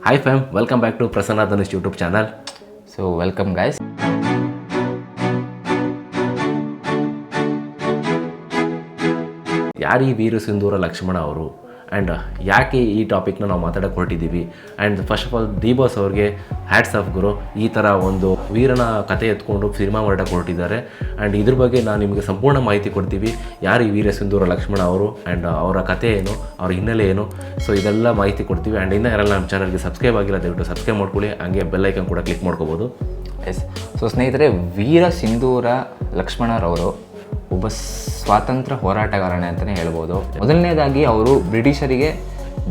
Hi fam welcome back to Prasanna Dhanush YouTube channel so welcome guys ಯಾರೀ ವೀರ ಸಿಂಧೂರ ಲಕ್ಷ್ಮಣ ಅವರು? And ಯಾಕೆ ಈ ಟಾಪಿಕ್ನ ನಾವು ಮಾತಾಡೋಕೆ ಹೊರಟಿದ್ದೀವಿ and first of all D boss boss ಅವ್ರಿಗೆ ಹ್ಯಾಟ್ಸ್ ಆಫ್ ಗುರು. ಈ ಥರ ಒಂದು ವೀರನ ಕತೆ ಎತ್ಕೊಂಡು ಸಿನಿಮಾ ಮಾಡಕ್ಕೆ ಹೊರಟಿದ್ದಾರೆ. ಆ್ಯಂಡ್ ಇದ್ರ ಬಗ್ಗೆ ನಾನು ನಿಮಗೆ ಸಂಪೂರ್ಣ ಮಾಹಿತಿ ಕೊಡ್ತೀವಿ. ಯಾರು ಈ ವೀರ ಸಿಂಧೂರ ಲಕ್ಷ್ಮಣ ಅವರು ಆ್ಯಂಡ್ ಅವರ ಕತೆ ಏನು, ಅವ್ರ ಹಿನ್ನೆಲೆ ಏನು. ಸೊ ಇದೆಲ್ಲ ಮಾಹಿತಿ ಕೊಡ್ತೀವಿ. ಆ್ಯಂಡ್ ಇನ್ನೂ ಯಾರೆಲ್ಲ ನಮ್ಮ ಚಾನಲ್ಗೆ ಸಬ್ಸ್ಕ್ರೈಬ್ ಆಗಿಲ್ಲ, ದಯವಿಟ್ಟು ಸಬ್ಸ್ಕ್ರೈಬ್ ಮಾಡ್ಕೊಳ್ಳಿ. ಹಂಗೆ ಐಕನ್ ಕೂಡ ಕ್ಲಿಕ್ ಮಾಡ್ಕೋಬೋದು. ಎಸ್ ಸೊ ಸ್ನೇಹಿತರೆ, ವೀರ ಸಿಂಧೂರ, ಲಕ್ಷ್ಮಣರವರು ಒಬ್ಬ ಸ್ವಾತಂತ್ರ್ಯ ಹೋರಾಟಗಾರನೇ ಅಂತಲೇ ಹೇಳ್ಬೋದು. ಮೊದಲನೇದಾಗಿ ಅವರು ಬ್ರಿಟಿಷರಿಗೆ,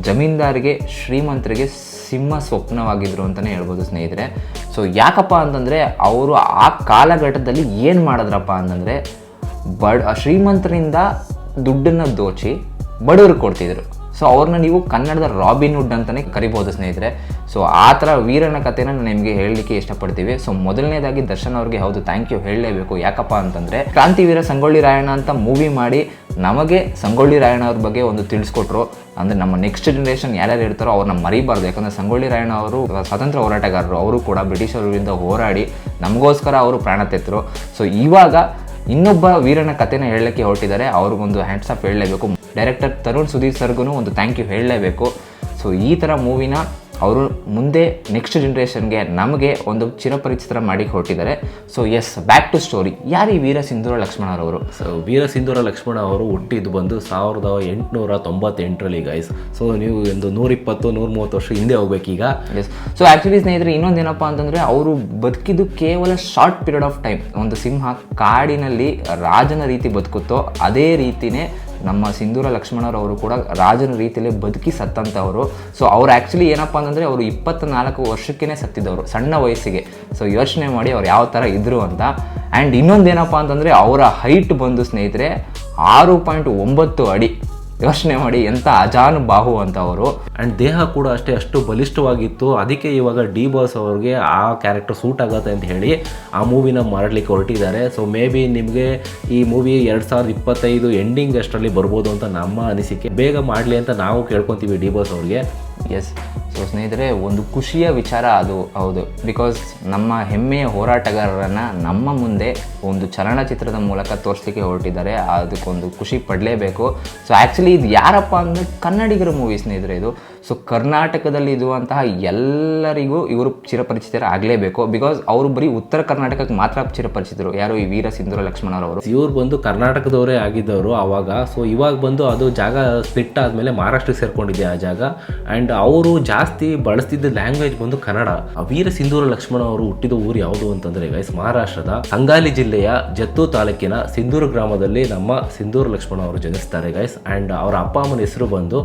ಜಮೀನ್ದಾರಿಗೆ, ಶ್ರೀಮಂತರಿಗೆ ಸಿಂಹ ಸ್ವಪ್ನವಾಗಿದ್ದರು ಅಂತಲೇ ಹೇಳ್ಬೋದು ಸ್ನೇಹಿತರೆ. ಸೊ ಯಾಕಪ್ಪ ಅಂತಂದರೆ ಅವರು ಆ ಕಾಲಘಟ್ಟದಲ್ಲಿ ಏನು ಮಾಡಿದ್ರಪ್ಪ ಅಂತಂದರೆ ಬಡ ಶ್ರೀಮಂತರಿಂದ ದುಡ್ಡನ್ನು ದೋಚಿ ಬಡವ್ರಿಗೆ ಕೊಡ್ತಿದ್ರು. ಸೊ ಅವ್ರನ್ನ ನೀವು ಕನ್ನಡದ ರಾಬಿನ್ ವುಡ್ ಅಂತಲೇ ಕರಿಬೋದು, ಸ್ನೇಹಿತರೆ. ಸೊ ಆ ಥರ ವೀರನ ಕಥೆನ ನಿಮಗೆ ಹೇಳಲಿಕ್ಕೆ ಇಷ್ಟಪಡ್ತೀವಿ. ಸೊ ಮೊದಲನೇದಾಗಿ ದರ್ಶನ್ ಅವ್ರಿಗೆ ಹೌದು ಥ್ಯಾಂಕ್ ಯು ಹೇಳಲೇಬೇಕು. ಯಾಕಪ್ಪ ಅಂತಂದರೆ ಕ್ರಾಂತಿವೀರ ಸಂಗೊಳ್ಳಿ ರಾಯಣ್ಣ ಅಂತ ಮೂವಿ ಮಾಡಿ ನಮಗೆ ಸಂಗೊಳ್ಳಿ ರಾಯಣ್ಣ ಅವ್ರ ಬಗ್ಗೆ ಒಂದು ತಿಳಿಸ್ಕೊಟ್ರು. ಅಂದರೆ ನಮ್ಮ ನೆಕ್ಸ್ಟ್ ಜನ್ರೇಷನ್ ಯಾರ್ಯಾರು ಇರ್ತಾರೋ ಅವ್ರನ್ನ ಮರಿಬಾರ್ದು. ಯಾಕಂದರೆ ಸಂಗೊಳ್ಳಿ ರಾಯಣ್ಣ ಅವರು ಸ್ವಾತಂತ್ರ್ಯ ಹೋರಾಟಗಾರರು. ಅವರು ಕೂಡ ಬ್ರಿಟಿಷರ ವಿರುದ್ಧ ಹೋರಾಡಿ ನಮಗೋಸ್ಕರ ಅವರು ಪ್ರಾಣ ತೆತ್ತರು ಸೊ ಇವಾಗ ಇನ್ನೊಬ್ಬ ವೀರನ ಕಥೆನ ಹೇಳಲಿಕ್ಕೆ ಹೊರಟಿದ್ದಾರೆ. ಅವ್ರಿಗೊಂದು ಹ್ಯಾಂಡ್ಸ್ ಆಫ್ ಹೇಳಲೇಬೇಕು. ಡೈರೆಕ್ಟರ್ ತರುಣ್ ಸುಧೀರ್ ಸರ್ಗೂ ಒಂದು ಥ್ಯಾಂಕ್ ಯು ಹೇಳಲೇಬೇಕು. ಸೊ ಈ ಥರ ಮೂವಿನ ಅವರು ಮುಂದೆ ನೆಕ್ಸ್ಟ್ ಜನ್ರೇಷನ್ಗೆ ನಮಗೆ ಒಂದು ಚಿರಪರಿಚಿತರ ಮಾಡಿ ಕೊಟ್ಟಿದ್ದಾರೆ. So yes back to story ಯಾರು ಈ ವೀರ ಸಿಂಧೂರ ಲಕ್ಷ್ಮಣರವರು ಸೊ ವೀರ ಸಿಂಧೂರ ಲಕ್ಷ್ಮಣ ಅವರು ಹುಟ್ಟಿದ್ದು ಬಂದು ಸಾವಿರದ ಎಂಟುನೂರ ತೊಂಬತ್ತೆಂಟರಲ್ಲಿ ಗೈಸ್ ಸೊ ನೀವು ಒಂದು ನೂರಿಪ್ಪತ್ತು ನೂರ ಮೂವತ್ತು ವರ್ಷ ಹಿಂದೆ ಹೋಗ್ಬೇಕೀಗ. ಎಸ್ ಸೊ ಆ್ಯಕ್ಚುಲಿ ಸ್ನೇಹಿತರೆ ಇನ್ನೊಂದೇನಪ್ಪ ಅಂತಂದರೆ ಅವರು ಬದುಕಿದ್ದು ಕೇವಲ ಶಾರ್ಟ್ ಪೀರಿಯಡ್ ಆಫ್ ಟೈಮ್ ಒಂದು ಸಿಂಹ ಕಾಡಿನಲ್ಲಿ ರಾಜನ ರೀತಿ ಬದುಕುತ್ತೋ ಅದೇ ರೀತಿನೇ ನಮ್ಮ ಸಿಂಧೂರ ಲಕ್ಷ್ಮಣರವರು ಕೂಡ ರಾಜನ ರೀತಿಯಲ್ಲಿ ಬದುಕಿ ಸತ್ತಂಥವರು ಸೊ ಅವ್ರು ಆ್ಯಕ್ಚುಲಿ ಏನಪ್ಪ ಅಂತಂದರೆ ಅವರು ಇಪ್ಪತ್ತ್ನಾಲ್ಕು ವರ್ಷಕ್ಕೇ ಸತ್ತಿದ್ದವರು ಸಣ್ಣ ವಯಸ್ಸಿಗೆ. ಸೊ ಯೋಚನೆ ಮಾಡಿ ಅವ್ರು ಯಾವ ಥರ ಇದ್ದರು ಅಂತ. ಆ್ಯಂಡ್ ಇನ್ನೊಂದೇನಪ್ಪ ಅಂತಂದರೆ ಅವರ ಹೈಟ್ ಬಂದು ಸ್ನೇಹಿತರೆ, ಆರು ಪಾಯಿಂಟ್ ಒಂಬತ್ತು ಅಡಿ. ಯೋಚನೆ ಮಾಡಿ ಎಂಥ ಅಜಾನುಬಾಹು ಅಂತ ಅವರು. ಆ್ಯಂಡ್ ದೇಹ ಕೂಡ ಅಷ್ಟೇ ಅಷ್ಟು ಬಲಿಷ್ಠವಾಗಿತ್ತು. ಅದಕ್ಕೆ ಇವಾಗ ಡಿ ಬಾಸ್ ಅವ್ರಿಗೆ ಆ ಕ್ಯಾರೆಕ್ಟರ್ ಸೂಟ್ ಆಗುತ್ತೆ ಅಂತ ಹೇಳಿ ಆ ಮೂವಿನ ಮಾಡಲಿಕ್ಕೆ ಹೊರಟಿದ್ದಾರೆ. ಸೊ ಮೇ ಬಿ ನಿಮಗೆ ಈ ಮೂವಿ ಎರಡು ಸಾವಿರದ ಇಪ್ಪತ್ತೈದು ಎಂಡಿಂಗ್ ಅಷ್ಟರಲ್ಲಿ ಬರ್ಬೋದು ಅಂತ ನಮ್ಮ ಅನಿಸಿಕೆ. ಬೇಗ ಮಾಡಲಿ ಅಂತ ನಾವು ಕೇಳ್ಕೊತೀವಿ ಡಿ ಬಾಸ್ ಅವ್ರಿಗೆ. ಎಸ್ ಸೊ ಸ್ನೇಹಿತರೆ, ಒಂದು ಖುಷಿಯ ವಿಚಾರ ಅದು. ಹೌದು. ಬಿಕಾಸ್ ನಮ್ಮ ಹೆಮ್ಮೆಯ ಹೋರಾಟಗಾರರನ್ನು ನಮ್ಮ ಮುಂದೆ ಒಂದು ಚಲನಚಿತ್ರದ ಮೂಲಕ ತೋರಿಸ್ಲಿಕ್ಕೆ ಹೊರಟಿದ್ದಾರೆ. ಅದಕ್ಕೊಂದು ಖುಷಿ ಪಡಲೇಬೇಕು. ಸೊ ಆ್ಯಕ್ಚುಲಿ ಇದು ಯಾರಪ್ಪ ಅಂದರೆ ಕನ್ನಡಿಗರ ಮೂವಿ ಸ್ನೇಹಿತರೆ ಇದು. ಸೊ ಕರ್ನಾಟಕದಲ್ಲಿ ಇರುವಂತಹ ಎಲ್ಲರಿಗೂ ಇವರು ಚಿರಪರಿಚಿತರು ಆಗಲೇಬೇಕು ಬಿಕಾಸ್ ಅವರು ಬರೀ ಉತ್ತರ ಕರ್ನಾಟಕಕ್ಕೆ ಮಾತ್ರ ಚಿರಪರಿಚಿತರು. ಯಾರು ಈ ವೀರ ಸಿಂಧೂರ ಲಕ್ಷ್ಮಣರವರು ಇವ್ರು ಬಂದು ಕರ್ನಾಟಕದವರೇ ಆಗಿದ್ದವರು ಆವಾಗ ಸೊ ಇವಾಗ ಬಂದು ಅದು ಜಾಗ ಸ್ಪ್ಲಿಟ್ ಆದಮೇಲೆ ಮಹಾರಾಷ್ಟ್ರಕ್ಕೆ ಸೇರ್ಕೊಂಡಿದೆ ಆ ಜಾಗ. ಆ್ಯಂಡ್ ಅವರು ಜಾಸ್ತಿ ಬಳಸ್ತಿದ್ದ ಲ್ಯಾಂಗ್ವೇಜ್ ಬಂದು ಕನ್ನಡ. ವೀರ ಸಿಂಧೂರ ಲಕ್ಷ್ಮಣ ಅವರು ಹುಟ್ಟಿದ ಊರು ಯಾವುದು ಅಂತಂದ್ರೆ ಗೈಸ್ ಮಹಾರಾಷ್ಟ್ರದ ಸಂಗಾಲಿ ಜಿಲ್ಲೆಯ ಜತ್ತು ತಾಲೂಕಿನ ಸಿಂಧೂರು ಗ್ರಾಮದಲ್ಲಿ ನಮ್ಮ ಸಿಂಧೂರ ಲಕ್ಷ್ಮಣ ಅವರು ಜನಿಸ್ತಾರೆ ಗೈಸ್ ಆ್ಯಂಡ್ ಅವರ ಅಪ್ಪ ಅಮ್ಮನ ಹೆಸರು ಬಂದು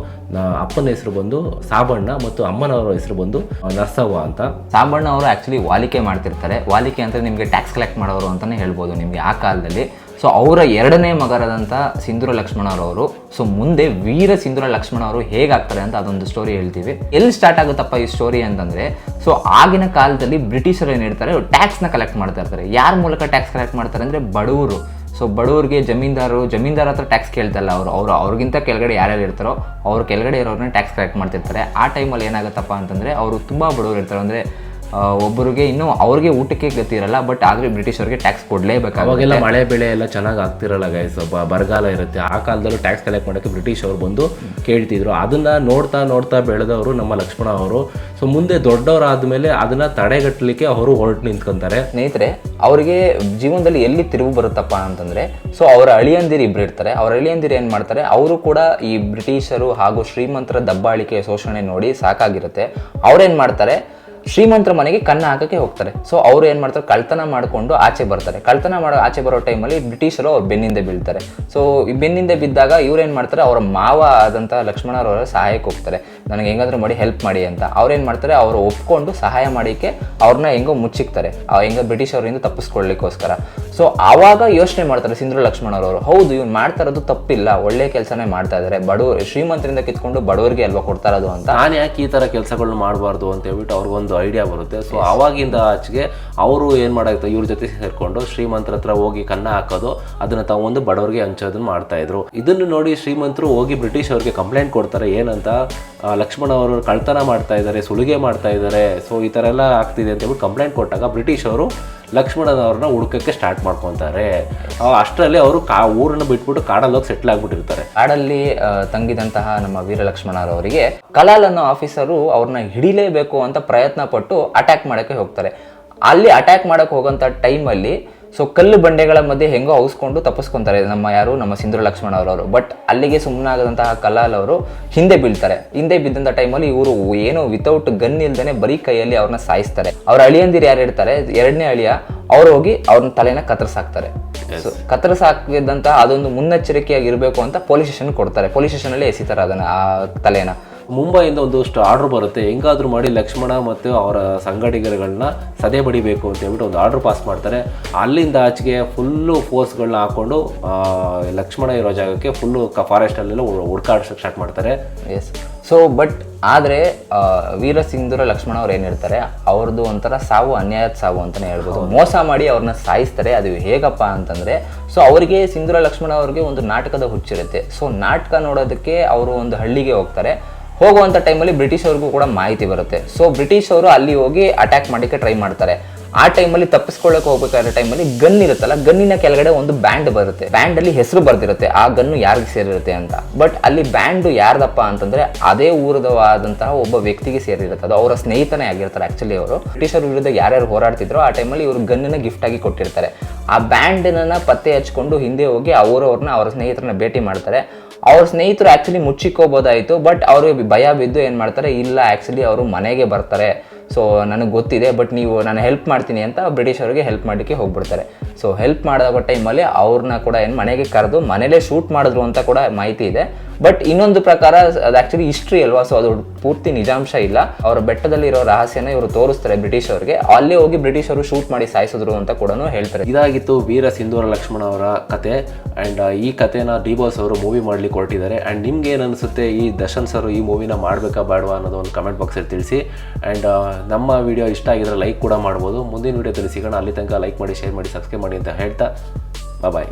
ಅಪ್ಪನ ಹೆಸರು ಬಂದು ಸಾಬಣ್ಣ ಮತ್ತು ಅಮ್ಮನವರ ಹೆಸರು ಬಂದು ನರ್ಸವ್ವ ಅಂತ. ಸಾಬಣ್ಣ ಅವರು ಆ್ಯಕ್ಚುಲಿ ವಾಲಿಕೆ ಮಾಡ್ತಿರ್ತಾರೆ. ವಾಲಿಕೆ ಅಂದರೆ ನಿಮಗೆ ಟ್ಯಾಕ್ಸ್ ಕಲೆಕ್ಟ್ ಮಾಡೋರು ಅಂತಲೇ ಹೇಳ್ಬೋದು ನಿಮಗೆ ಆ ಕಾಲದಲ್ಲಿ. ಸೊ ಅವರ ಎರಡನೇ ಮಗರಾದಂಥ ಸಿಂಧೂರ ಲಕ್ಷ್ಮಣರವರು ಸೊ ಮುಂದೆ ವೀರ ಸಿಂಧೂರ ಲಕ್ಷ್ಮಣ ಅವರು ಹೇಗಾಗ್ತಾರೆ ಅಂತ ಅದೊಂದು ಸ್ಟೋರಿ ಹೇಳ್ತೀವಿ. ಎಲ್ಲಿ ಸ್ಟಾರ್ಟ್ ಆಗುತ್ತಪ್ಪ ಈ ಸ್ಟೋರಿ ಅಂತಂದರೆ ಸೊ ಆಗಿನ ಕಾಲದಲ್ಲಿ ಬ್ರಿಟಿಷರು ಏನಿರ್ತಾರೆ ಟ್ಯಾಕ್ಸ್ನ ಕಲೆಕ್ಟ್ ಮಾಡ್ತಾ ಇರ್ತಾರೆ. ಯಾರ ಮೂಲಕ ಟ್ಯಾಕ್ಸ್ ಕಲೆಕ್ಟ್ ಮಾಡ್ತಾರೆ ಅಂದರೆ ಬಡವರು. ಸೊ ಬಡವ್ರಿಗೆ ಜಮೀನ್ದಾರರು, ಜಮೀನ್ದಾರ ಹತ್ರ ಟ್ಯಾಕ್ಸ್ ಕೇಳ್ತಲ್ಲ ಅವರು ಅವರು ಅವ್ರಿಗಿಂತ ಕೆಳಗಡೆ ಯಾರ್ಯಾರು ಇರ್ತಾರೋ, ಅವ್ರ ಕೆಳಗಡೆ ಇರೋರನ್ನ ಟ್ಯಾಕ್ಸ್ ಕಲೆಕ್ಟ್ ಮಾಡ್ತಿರ್ತಾರೆ. ಆ ಟೈಮಲ್ಲಿ ಏನಾಗುತ್ತಪ್ಪ ಅಂತಂದರೆ, ಅವರು ತುಂಬ ಬಡವರು ಇರ್ತಾರೆ. ಅಂದರೆ ಒಬ್ಬರಿಗೆ ಇನ್ನೂ ಅವ್ರಿಗೆ ಊಟಕ್ಕೆ ಗತಿ ಇರಲ್ಲ ಬಟ್ ಆದರೆ ಬ್ರಿಟಿಷರಿಗೆ ಟ್ಯಾಕ್ಸ್ ಕೊಡಲೇಬೇಕಾಗುತ್ತೆ. ಅವಾಗೆಲ್ಲ ಮಳೆ ಬೆಳೆ ಎಲ್ಲ ಚೆನ್ನಾಗಿ ಆಗ್ತಿರಲ್ಲ ಗೈಸ್ ಬರಗಾಲ ಇರುತ್ತೆ. ಆ ಕಾಲದಲ್ಲೂ ಟ್ಯಾಕ್ಸ್ ಕಲೆಕ್ಟ್ ಮಾಡೋಕ್ಕೆ ಬ್ರಿಟಿಷ್ ಅವರು ಬಂದು ಕೇಳ್ತಿದ್ರು. ಅದನ್ನ ನೋಡ್ತಾ ನೋಡ್ತಾ ಬೆಳೆದವರು ನಮ್ಮ ಲಕ್ಷ್ಮಣ ಅವರು. ಸೊ ಮುಂದೆ ದೊಡ್ಡವರಾದ್ಮೇಲೆ ಅದನ್ನ ತಡೆಗಟ್ಟಲಿಕ್ಕೆ ಅವರು ಹೊರಟು ನಿಂತ್ಕೊಂತಾರೆ. ಸ್ನೇಹಿತರೆ ಅವರಿಗೆ ಜೀವನದಲ್ಲಿ ಎಲ್ಲಿ ತಿರುವು ಬರುತ್ತಪ್ಪ ಅಂತಂದ್ರೆ ಸೊ ಅವರ ಅಳಿಯಂದಿರು ಇಬ್ಬರು ಇರ್ತಾರೆ. ಅವ್ರ ಅಳಿಯಂದಿರು ಏನು ಮಾಡ್ತಾರೆ ಅವರು ಕೂಡ ಈ ಬ್ರಿಟಿಷರು ಹಾಗೂ ಶ್ರೀಮಂತರ ದಬ್ಬಾಳಿಕೆ ಶೋಷಣೆ ನೋಡಿ ಸಾಕಾಗಿರುತ್ತೆ. ಅವ್ರೇನು ಮಾಡ್ತಾರೆ ಶ್ರೀಮಂತರ ಮನೆಗೆ ಕನ್ನ ಹಾಕಕ್ಕೆ ಹೋಗ್ತಾರೆ. ಸೊ ಅವರು ಏನು ಮಾಡ್ತಾರೆ? ಕಳ್ತನ ಮಾಡಿಕೊಂಡು ಆಚೆ ಬರ್ತಾರೆ. ಕಳ್ತನ ಮಾಡೋ ಆಚೆ ಬರೋ ಟೈಮಲ್ಲಿ ಬ್ರಿಟಿಷರು ಅವ್ರ ಬೆನ್ನಿಂದ ಬೀಳ್ತಾರೆ. ಸೊ ಈ ಬೆನ್ನಿಂದ ಬಿದ್ದಾಗ ಇವ್ರು ಏನು ಮಾಡ್ತಾರೆ? ಅವರ ಮಾವ ಆದಂಥ ಲಕ್ಷ್ಮಣರವರ ಸಹಾಯಕ್ಕೆ ಹೋಗ್ತಾರೆ. ನನಗೆ ಹೆಂಗಾದ್ರೂ ಮಾಡಿ ಹೆಲ್ಪ್ ಮಾಡಿ ಅಂತ. ಅವ್ರೇನು ಮಾಡ್ತಾರೆ, ಅವರು ಒಪ್ಕೊಂಡು ಸಹಾಯ ಮಾಡಿಕ್ಕೆ ಅವ್ರನ್ನ ಹೆಂಗೋ ಮುಚ್ಚಿಕ್ತಾರೆ. ಹೆಂಗೋ ಬ್ರಿಟಿಷ್ ಅವರಿಂದ ತಪ್ಪಿಸ್ಕೊಳ್ಳಿಕ್ಕೋಸ್ಕರ. ಸೊ ಆವಾಗ ಯೋಚನೆ ಮಾಡ್ತಾರೆ ಸಿಂಧು ಲಕ್ಷ್ಮಣರವರು. ಹೌದು, ಇವ್ನು ಮಾಡ್ತಾ ಇರೋದು ತಪ್ಪಿಲ್ಲ, ಒಳ್ಳೆ ಕೆಲಸನೇ ಮಾಡ್ತಾ ಇದ್ದಾರೆ ಬಡವರು, ಶ್ರೀಮಂತರಿಂದ ಕಿತ್ಕೊಂಡು ಬಡವರಿಗೆ ಅಲ್ವಾ ಕೊಡ್ತಾ ಇರೋದು ಅಂತ. ನಾನು ಯಾಕೆ ಈ ಥರ ಕೆಲಸಗಳನ್ನ ಮಾಡಬಾರ್ದು ಅಂತ ಹೇಳ್ಬಿಟ್ಟು ಅವ್ರಿಗೊಂದು ಐಡಿಯಾ ಬರುತ್ತೆ. ಸೊ ಅವಾಗಿಂದ ಆಚೆಗೆ ಅವರು ಏನು ಮಾಡಾಗುತ್ತೆ ಇವ್ರ ಜೊತೆ ಸೇರಿಕೊಂಡು ಶ್ರೀಮಂತರ ಹತ್ರ ಹೋಗಿ ಕನ್ನ ಹಾಕೋದು, ಅದನ್ನ ತಗೊಂಡು ಬಡವರಿಗೆ ಹಂಚೋದನ್ನ ಮಾಡ್ತಾ ಇದ್ರು. ಇದನ್ನು ನೋಡಿ ಶ್ರೀಮಂತರು ಹೋಗಿ ಬ್ರಿಟಿಷ್ ಅವ್ರಿಗೆ ಕಂಪ್ಲೇಂಟ್ ಕೊಡ್ತಾರೆ, ಏನಂತ? ಲಕ್ಷ್ಮಣ ಅವರು ಕಳ್ತನ ಮಾಡ್ತಾ ಇದ್ದಾರೆ, ಸುಲಿಗೆ ಮಾಡ್ತಾ ಇದ್ದಾರೆ ಸೊ ಈ ಥರ ಎಲ್ಲ ಆಗ್ತಿದೆ ಅಂತೇಳಿ ಕಂಪ್ಲೇಂಟ್ ಕೊಟ್ಟಾಗ ಬ್ರಿಟಿಷ್ ಅವರು ಲಕ್ಷ್ಮಣನವ್ರನ್ನ ಹುಡುಕಕ್ಕೆ ಸ್ಟಾರ್ಟ್ ಮಾಡ್ಕೊತಾರೆ. ಅಷ್ಟರಲ್ಲಿ ಅವರು ಕಾ, ಊರನ್ನ ಬಿಟ್ಬಿಟ್ಟು ಕಾಡಲ್ಲಿ ಹೋಗಿ ಸೆಟ್ಲ್ ಆಗ್ಬಿಟ್ಟಿರ್ತಾರೆ. ಕಾಡಲ್ಲಿ ತಂಗಿದಂತಹ ನಮ್ಮ ವೀರ ಲಕ್ಷ್ಮಣರವರಿಗೆ ಕಲಾಲ್ ಅನ್ನೋ ಆಫೀಸರು ಅವ್ರನ್ನ ಹಿಡಿಲೇಬೇಕು ಅಂತ ಪ್ರಯತ್ನ ಪಟ್ಟು ಅಟ್ಯಾಕ್ ಮಾಡೋಕ್ಕೆ ಹೋಗ್ತಾರೆ. ಅಲ್ಲಿ ಅಟ್ಯಾಕ್ ಮಾಡೋಕ್ಕೆ ಹೋಗೋಂಥ ಟೈಮಲ್ಲಿ ಸೊ ಕಲ್ಲು ಬಂಡೆಗಳ ಮಧ್ಯೆ ಹೆಂಗೋ ಔಸ್ಕೊಂಡು ತಪ್ಪಿಸ್ಕೊತಾರೆ. ನಮ್ಮ ಯಾರು? ನಮ್ಮ ಸಿಂಧೂರ ಲಕ್ಷ್ಮಣ ಅವರವರು. ಬಟ್ ಅಲ್ಲಿಗೆ ಸುಮ್ಮನಾಗದಂತಹ ಕಲಾಲ್ ಅವರು ಹಿಂದೆ ಬೀಳ್ತಾರೆ. ಹಿಂದೆ ಬಿದ್ದಂಥ ಟೈಮಲ್ಲಿ ಇವರು ಏನು ವಿತೌಟ್ ಗನ್ ಇಲ್ದೇನೆ ಬರೀ ಕೈಯಲ್ಲಿ ಅವ್ರನ್ನ ಸಾಯಿಸ್ತಾರೆ. ಅವ್ರ ಅಳಿಯಂದಿರು ಯಾರು ಇರ್ತಾರೆ ಎರಡನೇ ಅಳಿಯ ಅವ್ರು ಹೋಗಿ ಅವ್ರನ್ನ ತಲೆನ ಕತ್ತರಿಸಾಕ್ತಾರೆ. ಸೊ ಕತ್ತರಿಸಾಕಿದಂತ ಅದೊಂದು ಮುನ್ನೆಚ್ಚರಿಕೆಯಾಗಿರಬೇಕು ಅಂತ ಪೊಲೀಸ್ ಸ್ಟೇಷನ್ ಕೊಡ್ತಾರೆ. ಪೊಲೀಸ್ ಸ್ಟೇಷನ್ ಅಲ್ಲಿ ಎಸಿತಾರೆ ಅದನ್ನ ಆ ತಲೆನ. ಮುಂಬೈಯಿಂದ ಒಂದಷ್ಟು ಆರ್ಡರ್ ಬರುತ್ತೆ. ಹೆಂಗಾದ್ರೂ ಮಾಡಿ ಲಕ್ಷ್ಮಣ ಮತ್ತು ಅವರ ಸಂಗಡಿಗರಗಳನ್ನ ಸದೆ ಬಡಿಬೇಕು ಅಂತ ಹೇಳ್ಬಿಟ್ಟು ಒಂದು ಆರ್ಡರ್ ಪಾಸ್ ಮಾಡ್ತಾರೆ. ಅಲ್ಲಿಂದ ಆಚೆಗೆ ಫುಲ್ಲು ಫೋರ್ಸ್ಗಳನ್ನ ಹಾಕೊಂಡು ಲಕ್ಷ್ಮಣ ಇರೋ ಜಾಗಕ್ಕೆ ಫುಲ್ಲು ಫಾರೆಸ್ಟಲ್ಲೆಲ್ಲ ಹುಡ್ಕಾಡ್ಸಕ್ಕೆ ಸ್ಟಾರ್ಟ್ ಮಾಡ್ತಾರೆ. ಎಸ್ ಸೊ ಬಟ್ ಆದರೆ ವೀರ ಸಿಂಧೂರ ಲಕ್ಷ್ಮಣ ಅವ್ರು ಏನಿರ್ತಾರೆ ಅವ್ರದ್ದು ಒಂಥರ ಸಾವು ಅನ್ಯಾಯದ ಸಾವು ಅಂತಲೇ ಹೇಳ್ಬೋದು. ಮೋಸ ಮಾಡಿ ಅವ್ರನ್ನ ಸಾಯಿಸ್ತಾರೆ ಅದು ಹೇಗಪ್ಪ ಅಂತಂದರೆ ಸೊ ಅವರಿಗೆ ಸಿಂಧೂರ ಲಕ್ಷ್ಮಣ ಅವ್ರಿಗೆ ಒಂದು ನಾಟಕದ ಹುಚ್ಚಿರುತ್ತೆ. ಸೊ ನಾಟಕ ನೋಡೋದಕ್ಕೆ ಅವರು ಒಂದು ಹಳ್ಳಿಗೆ ಹೋಗ್ತಾರೆ. ಹೋಗುವಂಥ ಟೈಮಲ್ಲಿ ಬ್ರಿಟಿಷ್ ಅವ್ರಿಗೂ ಕೂಡ ಮಾಹಿತಿ ಬರುತ್ತೆ. ಸೊ ಬ್ರಿಟಿಷ್ ಅವರು ಅಲ್ಲಿ ಹೋಗಿ ಅಟ್ಯಾಕ್ ಮಾಡೋಕ್ಕೆ ಟ್ರೈ ಮಾಡ್ತಾರೆ. ಆ ಟೈಮಲ್ಲಿ ತಪ್ಪಿಸ್ಕೊಳ್ಳೋಕೆ ಹೋಗ್ಬೇಕಾದ್ರೆ ಟೈಮಲ್ಲಿ ಗನ್ ಇರುತ್ತಲ್ಲ, ಗನ್ನಿನ ಕೆಳಗಡೆ ಒಂದು ಬ್ಯಾಂಡ್ ಬರುತ್ತೆ. ಬ್ಯಾಂಡ್ ಅಲ್ಲಿ ಹೆಸರು ಬರ್ದಿರುತ್ತೆ, ಆ ಗನ್ನು ಯಾರಿಗೆ ಸೇರಿರುತ್ತೆ ಅಂತ. ಬಟ್ ಅಲ್ಲಿ ಬ್ಯಾಂಡ್ ಯಾರ್ದಪ್ಪ ಅಂತಂದ್ರೆ ಅದೇ ಊರದವಾದಂತಹ ಒಬ್ಬ ವ್ಯಕ್ತಿಗೆ ಸೇರಿರುತ್ತೆ. ಅದು ಅವರ ಸ್ನೇಹಿತನೇ ಆಗಿರ್ತಾರೆ ಆಕ್ಚುಲಿ ಅವರು. ಬ್ರಿಟಿಷರ ವಿರುದ್ಧ ಯಾರ್ಯಾರು ಹೋರಾಡ್ತಿದ್ರು ಆ ಟೈಮಲ್ಲಿ ಇವರು ಗನ್ನನ್ನ ಗಿಫ್ಟ್ ಆಗಿ ಕೊಟ್ಟಿರ್ತಾರೆ. ಆ ಬ್ಯಾಂಡನ್ನ ಪತ್ತೆ ಹಚ್ಕೊಂಡು ಹಿಂದೆ ಹೋಗಿ ಅವರವ್ರನ್ನ ಅವರ ಸ್ನೇಹಿತರನ್ನ ಭೇಟಿ ಮಾಡ್ತಾರೆ. ಅವ್ರ ಸ್ನೇಹಿತರು ಆಕ್ಚುಲಿ ಮುಚ್ಚಿಕ್ಕೋಬೋದಾಯಿತು ಬಟ್ ಅವರು ಭಯ ಬಿದ್ದು ಏನು ಮಾಡ್ತಾರೆ, ಇಲ್ಲ ಆ್ಯಕ್ಚುಲಿ ಅವರು ಮನೆಗೆ ಬರ್ತಾರೆ. ಸೊ ನನಗೆ ಗೊತ್ತಿದೆ ಬಟ್ ನೀವು ನಾನು ಹೆಲ್ಪ್ ಮಾಡ್ತೀನಿ ಅಂತ ಬ್ರಿಟಿಷ್ ಅವರಿಗೆ ಹೆಲ್ಪ್ ಮಾಡಲಿಕ್ಕೆ ಹೋಗ್ಬಿಡ್ತಾರೆ. ಸೊ ಹೆಲ್ಪ್ ಮಾಡಿದಾಗ ಟೈಮಲ್ಲಿ ಅವ್ರನ್ನ ಕೂಡ ಏನು ಮನೆಗೆ ಕರೆದು ಮನೇಲೇ ಶೂಟ್ ಮಾಡಿದ್ರು ಅಂತ ಕೂಡ ಮಾಹಿತಿ ಇದೆ. ಬಟ್ ಇನ್ನೊಂದು ಪ್ರಕಾರ, ಅದು ಆ್ಯಕ್ಚುಲಿ ಹಿಸ್ಟ್ರಿ ಅಲ್ವಾ? ಸೊ ಅದು ಪೂರ್ತಿ ನಿಜಾಂಶ ಇಲ್ಲ. ಅವರ ಬೆಟ್ಟದಲ್ಲಿರೋ ರಹಸ್ಯನ ಇವರು ತೋರಿಸ್ತಾರೆ ಬ್ರಿಟಿಷ್ ಅವರಿಗೆ. ಅಲ್ಲೇ ಹೋಗಿ ಬ್ರಿಟಿಷ್ ಅವರು ಶೂಟ್ ಮಾಡಿ ಸಾಯಿಸಿದ್ರು ಅಂತ ಕೂಡ ಹೇಳ್ತಾರೆ. ಇದಾಗಿತ್ತು ವೀರ ಸಿಂಧೂರ ಲಕ್ಷ್ಮಣ ಅವರ ಕತೆ. ಆ್ಯಂಡ್ ಈ ಕತೆನ ಡಿ ಬಾಸ್ ಅವರು ಮೂವಿ ಮಾಡ್ಲಿಕ್ಕೆ ಹೊರಟಿದ್ದಾರೆ. ಆ್ಯಂಡ್ ನಿಮ್ಗೆ ಏನು ಅನಿಸುತ್ತೆ ಈ ದರ್ಶನ್ ಸರ್ ಈ ಮೂವಿನ ಮಾಡಬೇಕಾ ಬೇಡವಾ ಅನ್ನೋದು ಒಂದು ಕಮೆಂಟ್ ಬಾಕ್ಸಲ್ಲಿ ತಿಳಿಸಿ. ಆ್ಯಂಡ್ ನಮ್ಮ ವಿಡಿಯೋ ಇಷ್ಟ ಆಗಿದ್ರೆ ಲೈಕ್ ಕೂಡ ಮಾಡ್ಬೋದು. ಮುಂದಿನ ವಿಡಿಯೋ ಸಿಗೋಣ. ಅಲ್ಲಿ ತನಕ ಲೈಕ್ ಮಾಡಿ ಶೇರ್ ಮಾಡಿ ಸಬ್ಸ್ಕ್ರೈಬ್ ಮಾಡಿ ಅಂತ ಹೇಳ್ತಾ ಬಾಯ್